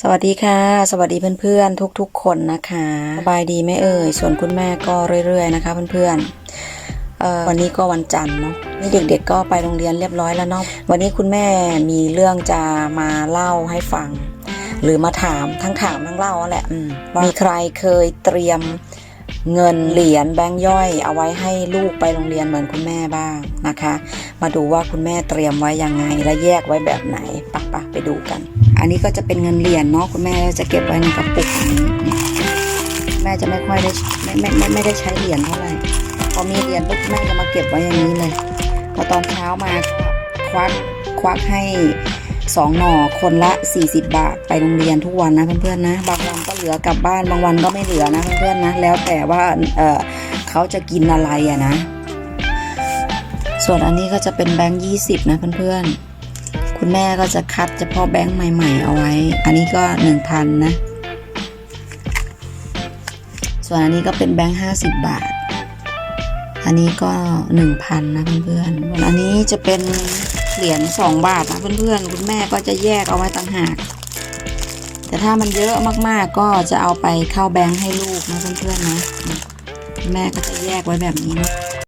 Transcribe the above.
สวัสดีค่ะ สวัสดีเพื่อนๆ ทุกๆ คนนะคะสบายดีไหมเอ่ย ส่วนคุณแม่ก็เรื่อย ๆ นะคะเพื่อนๆเอ่อวันนี้ก็วันจันทร์เนาะนี่เด็กๆก็ไปโรงเรียนเรียบร้อยแล้วเนาะวันนี้คุณแม่มีเรื่องจะมาเล่าให้ฟัง หรือมาถามทั้งถามทั้งเล่านั่นแหละอืมว่ามีใครเคยเตรียมเงินเหรียญแบงค์ย่อยเอาไว้ให้ลูกไปโรงเรียนเหมือนคุณแม่บ้างนะคะ มาดูว่าคุณแม่เตรียมไว้ยังไงและแยกไว้แบบไหนปะปะไปดูกัน อันนี้ก็จะเป็นเงินเหรียญเนาะคุณแม่จะเก็บไว้ในกระปุกนี้แม่จะไม่ค่อยได้ไม่ไม่ไม่ไม่ได้ใช้เหรียญเท่าไหร่พอมีเหรียญปุ๊บแม่จะมาเก็บไว้อย่างนี้เลยพอตอนเช้ามาควักควักให้สองหน่อคนละ 40 บาทไปโรงเรียนทุกวันนะเพื่อนๆนะ บางวันก็เหลือกลับบ้านบางวันก็ไม่เหลือนะเพื่อนๆนะ แล้วแต่ว่าเออเขาจะกินอะไรอะนะ ส่วนอันนี้ก็จะเป็นแบงค์ยี่สิบนะเพื่อนๆ คุณแม่ก็จะคัดเฉพาะแบงค์ใหม่ๆเอาไว้ อันนี้ก็หนึ่งพันนะ ส่วนอันนี้ก็เป็นแบงค์ห้าสิบบาท อันนี้ก็หนึ่งพันนะเพื่อนๆ อันนี้จะเป็นเหรียญสองบาทนะเพื่อนๆ คุณแม่ก็จะแยกเอาไว้ต่างหาก แต่ถ้ามันเยอะมากๆก็จะเอาไปเข้าแบงค์ให้ลูกนะเพื่อนๆนะ แม่ก็จะแยกไว้แบบนี้นะ